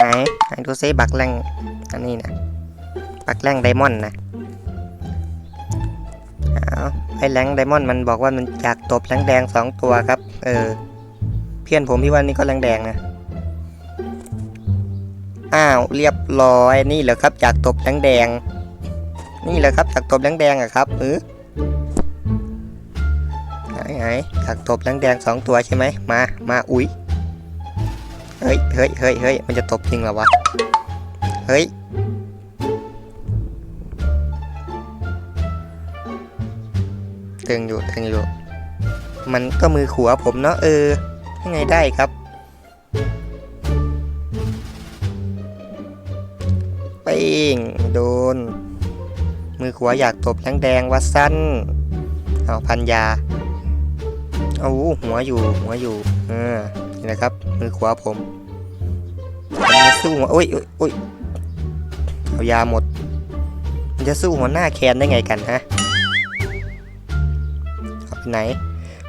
ไหนไหนดูซิบักแรงอันนี้นะบักแรงไดมอนด์นะเอาไอ้แรงไดมอนด์มันบอกว่ามันอยากตบแรงแดงสองตัวครับ เออ เพื่อนผมพี่ว่านี่ก็แรงแดงนะอ้าวเรียบร้อยนี่เหรอครับจากตบแดงแดง นี่เหรอครับจากตบแดงแดงอะครับเออไหนไหนจากตบแดงแดงสองตัวใช่ไหมมามาอุ้ย เฮ้ย เฮ้ย เฮ้ย เฮ้ย มันจะตบจริงเหรอวะ เฮ้ย ตึงอยู่ ตึงอยู่ มันก็มือขวาผมเนาะเออ ยังไงได้ครับ เป้ง โดน มือขวาอยากตบแดงแดงๆว่าสั้น เอาพันยา เอาหัวอยู่ หัวอยู่ เออนี่นะครับ มือขวาผมมันจะสู้หัวโอ้ยโอ้ยโอ้ยเอายาหมด มันจะสู้หัวหน้าแคนได้ไงกันฮะเอาไปไหน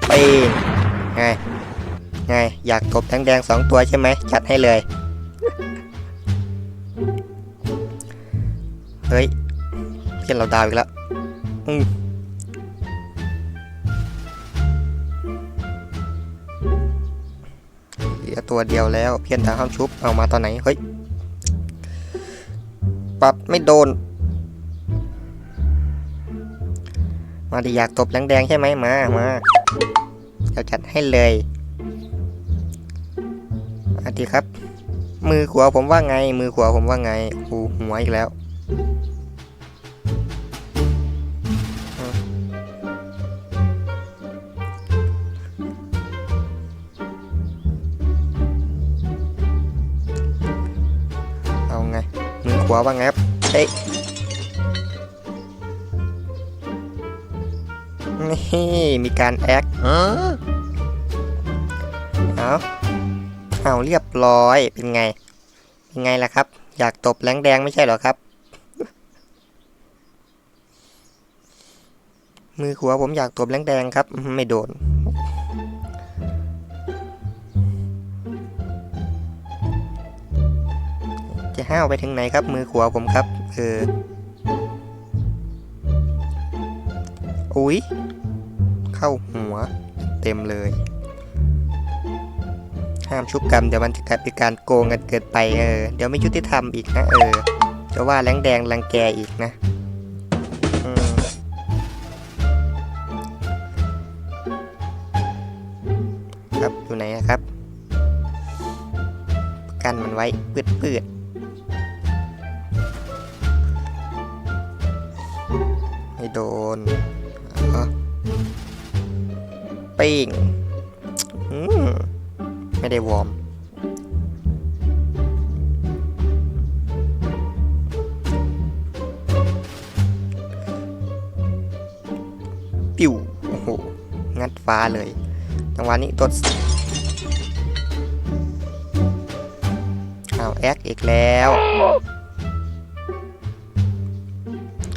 เป้งไงไงอยากตบแดงแดงๆสองตัวใช่ไหมจัดให้เลย เฮ้ยเพื่อนเราดาวอีกแล้วอืม ตัวเดียวแล้ว เพี้ยนดาห้ามชุบเอามาตอนไหน เฮ้ยปัดไม่โดน มาดิอยากตบแดงๆใช่ไหมมามาเราจัดให้เลยมาดิครับ มือขวาผมว่าไง มือขวาผมว่าไงหูหัวอีกแล้ว มือขวาว่าไงครับเอ้ยนี่ มีการแอคเอาเอาเรียบร้อย เป็นไง เป็นไงล่ะครับ อยากตบแรงแดงไม่ใช่เหรอครับ มือขวาผมอยากตบแรงแดงครับ ไม่โดน ห้าวไปถึงไหนครับ มือขวาผมครับ เออ อุ๊ย เข้าหัว เต็มเลย ห้ามชุบกรรมเดี๋ยวมันจะกลายเป็นการโกงกันเกินไปเออ เดี๋ยวไม่ยุติธรรมอีกนะ เออ จะว่าแรงแดงรังแกอีกนะครับอยู่ไหนอะครับ กันมันไว้ปืดปืดๆ ปิ้งไม่ได้วอร์มปิวโอ้โห งัดฟ้าเลย จังหวะนี้ตดเอาแอคอีกแล้ว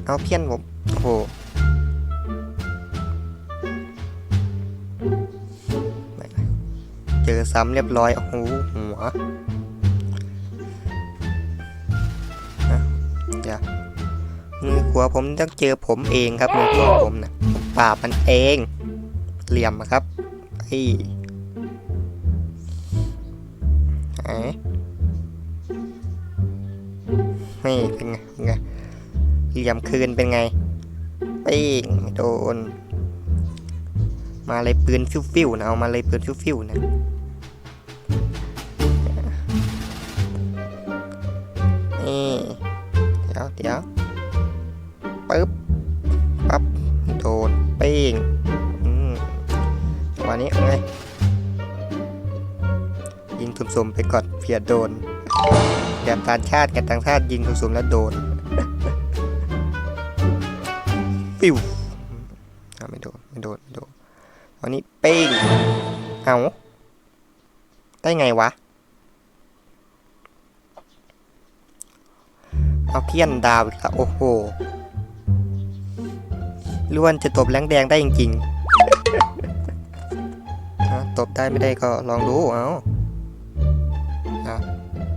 เอาเพี้ยนผม โอ้โห เจอซ้ำเรียบร้อย โอ้โหหัวอะเดี๋ยวมือขวาผมต้องเจอผมเองครับ มือขวาผมนะปราบมันเอง เหลี่ยมครับไอ้ไหนนี่เป็นไงเป็นไงเหลี่ยมคืนเป็นไงปิ้งโดน มาเลยปืนฟิวๆนะ เอามาเลยปืนฟิวๆนะ เดี๋ยวเดี๋ยวปึ๊บปั๊บโดนเป้งอืมจังหวะนี้ไงยิงทุ่มๆไปก่อนเพียโดนแบบต่างชาติกับต่างชาติยิงสุ่มๆแล้วโดนฟิวไม่โดนไม่โดนไม่โดนตอนนี้เป้งเอาได้ไงวะ เอาเพี้ยนดาวอีกล้วโอ้โหล้วนจะตบแรงแดงได้จริงๆอะตบได้ไม่ได้ก็ลองดูเอาอะ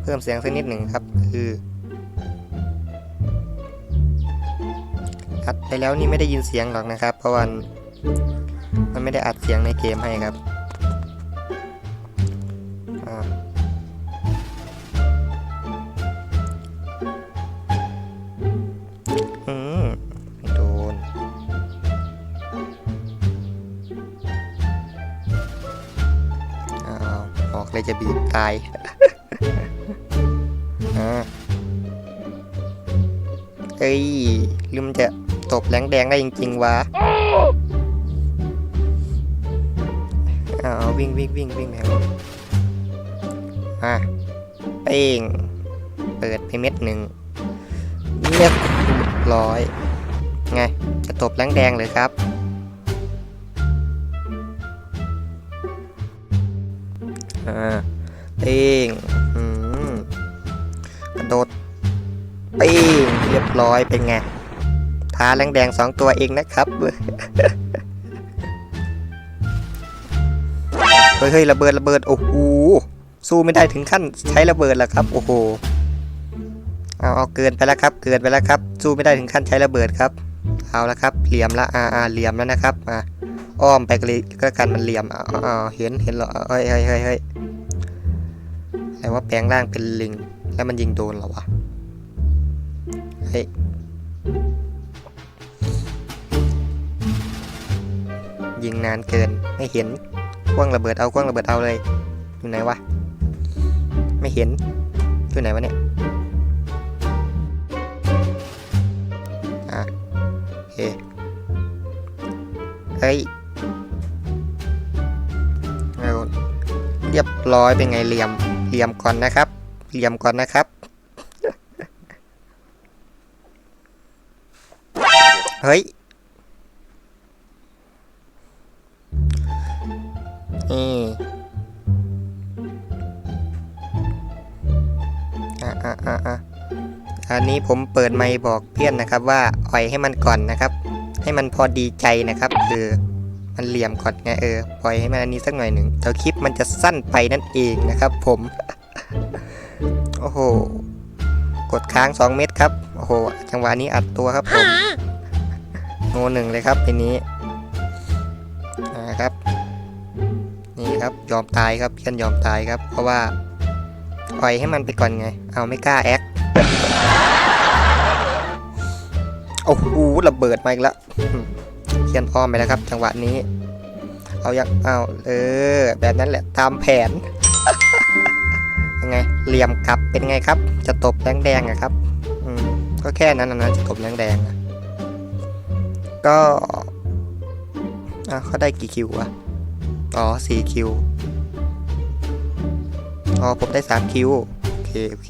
พิ่มเสียงสักนิดหนึ่งครับ คืออัดไปแล้วนี่ไม่ได้ยินเสียงหรอกนะครับ เพราะว่ามันไม่ได้อัดเสียงในเกมให้ครับ ออกเลยจะบีบตายอเอ้ยลืมจะตบแรงแดงได้จริงๆวะอาววิ่งวิ่งวิ่งวิ่งแล้วอะเป้งเปิดไปเม็ดหนึ่งเรียบร้อย ไง จะตบแรงแดงเลยครับ อ่าเป้งอืมกระโดดป้งเรียบร้อยเป็นไงท้าแรงแดงสองตัวเองนะครับเฮ้ยเฮ้ยระเบิดระเบิดโอ้โหสู้ไม่ได้ถึงขั้นใช้ระเบิดแล้วครับ โอ้โหเอาเอาเกินไปแล้วครับ เกินไปแล้วครับ สู้ไม่ได้ถึงขั้นใช้ระเบิดครับ เอาละครับ เหลี่ยมละอ่าอาเหลี่ยมแล้วนะครับอ่า อ้อมไปก็เลยก็กันมันเหลี่ยมอ่อเห็นเห็นเหรอเฮ้ยเฮ้ยเฮ้ยเฮ้ยแต่ว่าแปลงร่างเป็นลิง แล้วมันยิงโดนเหรอวะเฮ้ยยิงนานเกินไม่เห็นคว้างระเบิดเอาคว้างระเบิดเอาเลย อยู่ไหนวะ ไม่เห็นอยู่ไหนวะเนี่ยอะเฮ้ย รียบร้อยเป็นไงเหลี่ยมเหลี่ยมก่อนนะครับเหลี่ยมก่อนนะครับเฮ้ยนี่อะอะอะอะอันนี้ผมเปิดไมค์บอกเพื่อนนะครับว่าอ่อยให้มันก่อนนะครับ ให้มันพอดีใจนะครับ คือ มันเหลี่ยมก่อนไงเออปล่อยให้มันอันนี้สักหน่อยหนึ่งเดี๋ยวคลิปมันจะสั้นไปนั่นเองนะครับ ผม โอ้โห กดค้าง 2 เม็ดครับ โอ้โห จังหวะนี้อัดตัวครับผมโนหนึ่งเลยครับทีนี้นะครับ นี่ครับยอมตายครับเพื่อนยอมตายครับ เพราะว่าปล่อยให้มันไปก่อนไง เอาไม่กล้าแอคโอ้โหระเบิดมาอีกแล้ว เขียนอ้อมไปแล้วครับ จังหวะนี้ เอาอยากเอาเออ แบบนั้นแหละตามแผนยังไงเหลี่ยมกลับเป็นไงครับ จะตบแรงแดงอะครับอืมก็แค่นั้นนะนะจะตบแรงแดงอะก็อะเขาได้กี่คิววะอ๋อสี่คิวอ๋อผมได้สามคิวโอเคโอเค